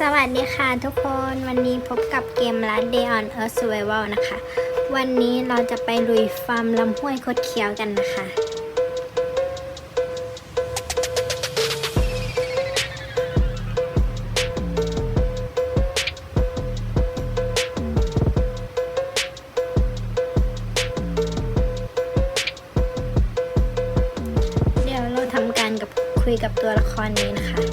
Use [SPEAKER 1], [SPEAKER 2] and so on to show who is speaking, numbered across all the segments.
[SPEAKER 1] สวัสดีค่ะทุกคนวันนี้พบกับเกม Last Day on Earth Survival นะคะ วันนี้เราจะไปลุยฟาร์มลำห้วยคดเคี้ยวกันนะคะ เดี๋ยวเราทำการกับคุยกับตัวละครนี้นะคะ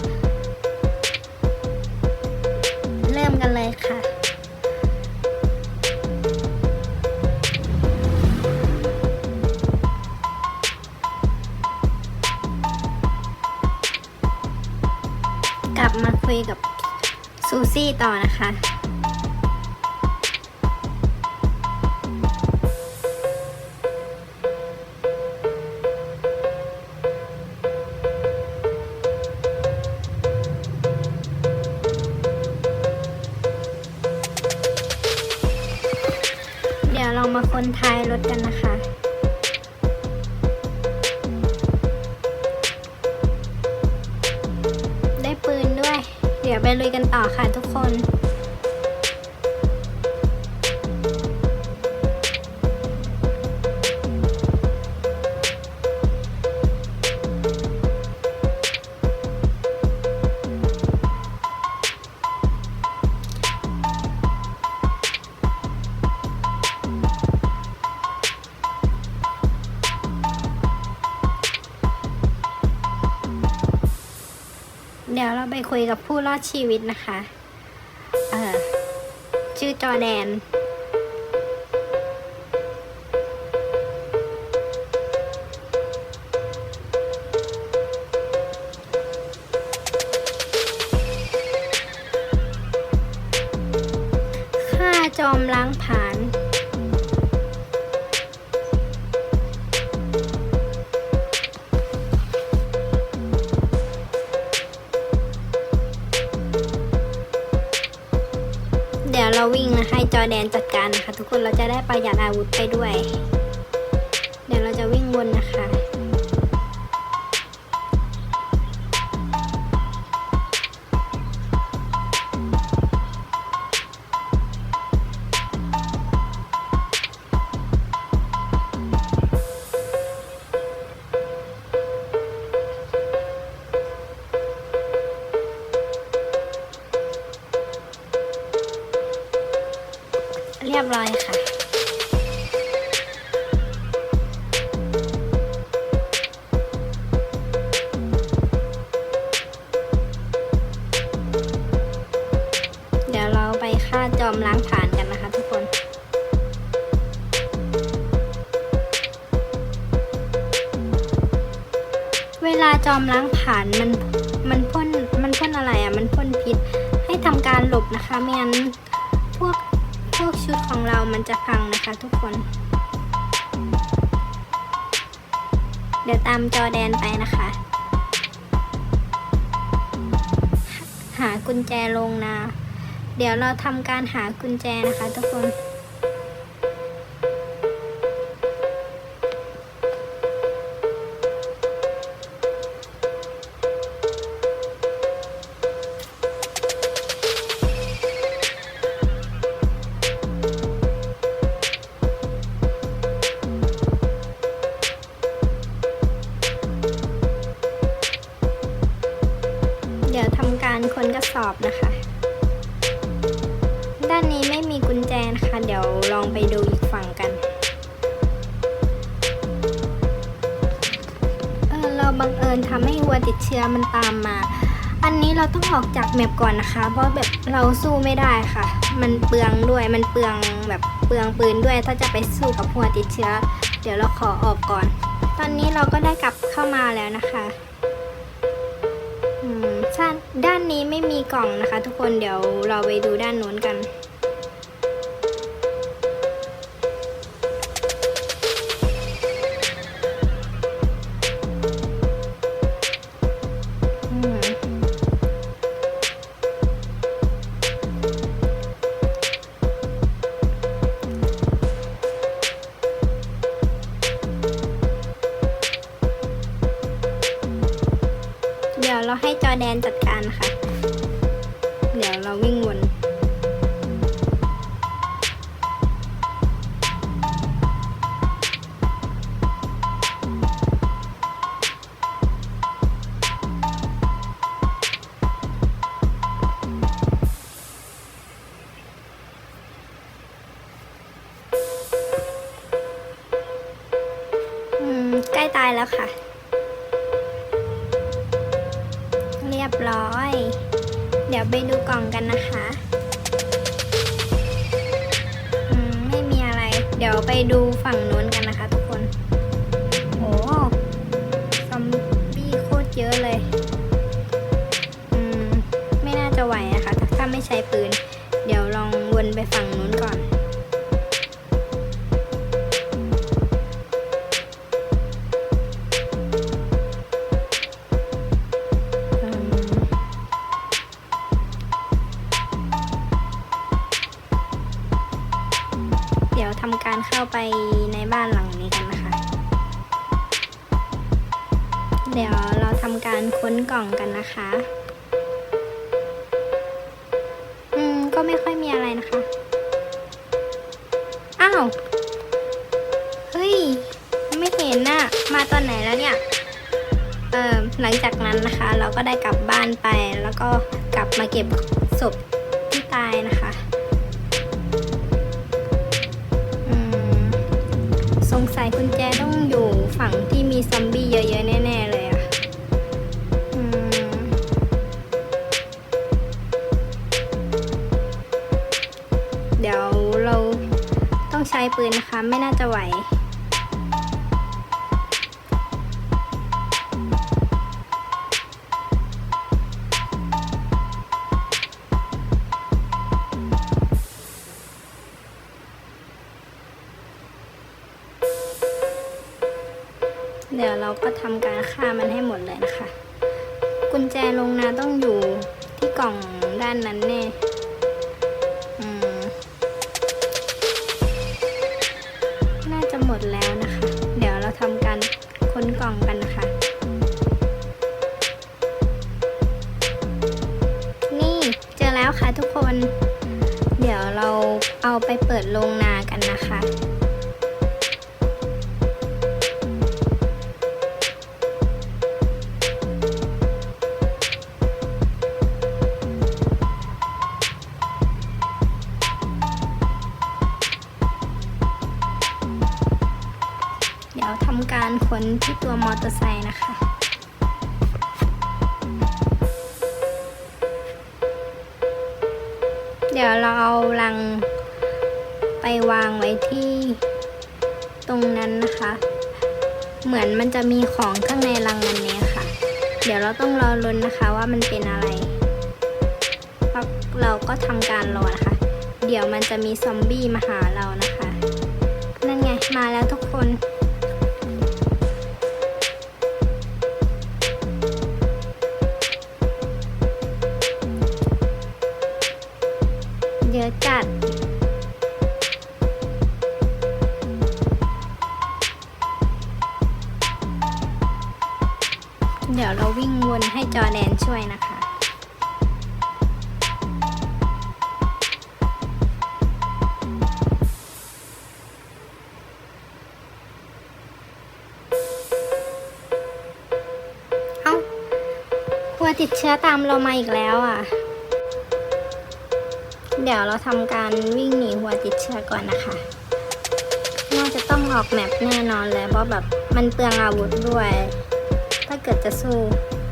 [SPEAKER 1] บมาคุยกับซูซี่ต่อนะคะ เดี๋ยวเรามาคนท้ายรถกันนะคะ ไปลุยกันต่อค่ะทุกคน เดี๋ยวเราไปคุยกับผู้รอดชีวิตนะคะ เออชื่อจอแดน อร์แดนจัดการนะคะ ทุกคนเราจะได้ประหยัดอาวุธไปด้วย เดี๋ยวเราจะวิ่งวนนะคะ เรียบร้อยค่ะ เดี๋ยวเราไปฆ่าจอมล้างผ่านกันนะคะทุกคนเวลาจอมล้างผ่านมันมันพ่นมันพ่นอะไรอะ มันพ่นพิษให้ทำการหลบนะคะไม่งั้นพวก วกชุดของเรามันจะพังนะคะทุกคน เดี๋ยวตามจอแดนไปนะคะ หากุญแจลงนะ เดี๋ยวเราทำการหากุญแจนะคะทุกคน สอบนะคะ ด้านนี้ไม่มีกุญแจนะคะ เดี๋ยวลองไปดูอีกฝั่งกันเออเราบังเอิญทำให้วัวติดเชื้อมันตามมา อันนี้เราต้องออกจากแมปก่อนนะคะ เพราะแบบเราสู้ไม่ได้ค่ะ มันเปลืองด้วยมันเปลืองแบบเปลืองปืนด้วย ถ้าจะไปสู้กับหัวติดเชื้อ เดี๋ยวเราขอออกก่อน ตอนนี้เราก็ได้กลับเข้ามาแล้วนะคะ ด้านด้านนี้ไม่มีกล่องนะคะ ทุกคนเดี๋ยวเราไปดูด้านนู้นกัน เราให้จอแดนจัดการค่ะ เดี๋ยวเราวิ่งวน ยวไปดูฝั่งนู้นกันนะคะทุกคน โอ้ซอมบี้โคตรเยอะเลย อืม ไม่น่าจะไหวนะคะ ถ้าถ้าไม่ใช้ปืน เดี๋ยวลองวนไปฝั่งนู้นก่อน อืม ก็ไม่ค่อยมีอะไรนะคะ อ้าว เฮ้ย ไม่เห็นน่ะ มาตอนไหนแล้วเนี่ย เอ่อ หลังจากนั้นนะคะ เราก็ได้กลับบ้านไป แล้วก็กลับมาเก็บศพที่ตายนะคะอืมสงสัยกุญแจต้องอยู่ฝั่งที่มีซอมบี้เยอะๆแน่ ไม่น่าจะไหว เดี๋ยวเราก็ทำการฆ่ามันให้หมดเลยนะคะ กุญแจลงนาต้องอยู่ที่กล่องด้านนั้นแน่ กล่องกันนะคะ นี่เจอแล้วค่ะทุกคน เดี๋ยวเราเอาไปเปิดโรงนากันนะคะ ที่ตัวมอเตอร์ไซค์นะคะ เดี๋ยวเราเอาลังไปวางไว้ที่ตรงนั้นนะคะ เหมือนมันจะมีของข้างในลังอันนี้ค่ะ เดี๋ยวเราต้องรอลุ้นนะคะว่ามันเป็นอะไรเราก็ทำการรอนะคะ เดี๋ยวมันจะมีซอมบี้มาหาเรานะคะ นั่นไง มาแล้วทุกคน เดี๋ยวเราวิ่งวนให้จอแดนช่วยนะคะเอ้าวัวติดเชื้อตามเรามาอีกแล้วอะ เดี๋ยวเราทำการวิ่งหนีหัวติดเชื้อก่อนนะคะ น่าจะต้องออกแมปแน่นอนเลยเพราะแบบมันเปลืองอาวุธด้วย ถ้าเกิดจะสู้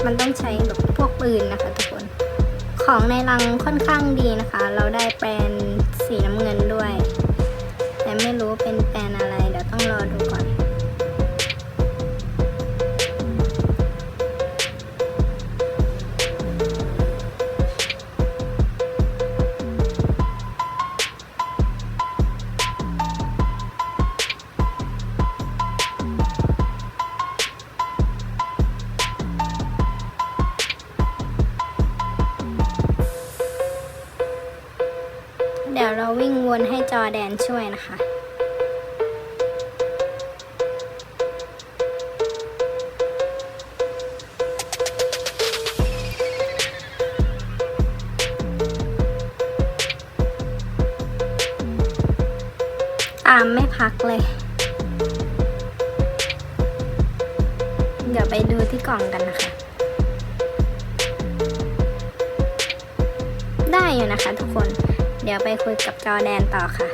[SPEAKER 1] มันต้องใช้แบบพวกปืนนะคะทุกคน ของในรังค่อนข้างดีนะคะ เราได้แปลนสีน้ำเงินด้วย แต่ไม่รู้เป็นแปลนอะไรเดี๋ยวต้องร วนให้จอแดนช่วยนะคะตามไม่พักเลย เดี๋ยวไปดูที่กล่องกันนะคะ ได้อยู่นะคะทุกคน ดี๋ยวไปคุยกับจอแดนต่อค่ะ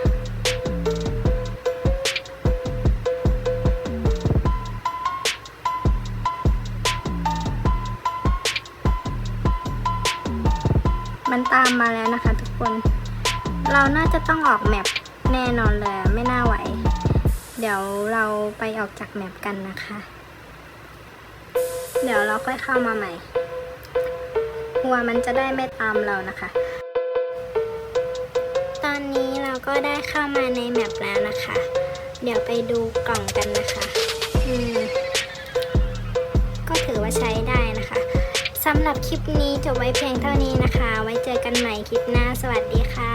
[SPEAKER 1] มันตามมาแล้วนะคะทุกคน เราน่าจะต้องออกแมปแน่นอนเลยไม่น่าไหว เดี๋ยวเราไปออกจากแมปกันนะคะ เดี๋ยวเราค่อยเข้ามาใหม่ หัวมันจะได้ไม่ตามเรานะคะ อนนี้เราก็ได้เข้ามาในแมปแล้วนะคะ เดี๋ยวไปดูกล่องกันนะคะ อืม ก็ถือว่าใช้ได้นะคะสำหรับคลิปนี้จบไว้เพียงเท่านี้นะคะ ไว้เจอกันใหม่คลิปหน้า สวัสดีค่ะ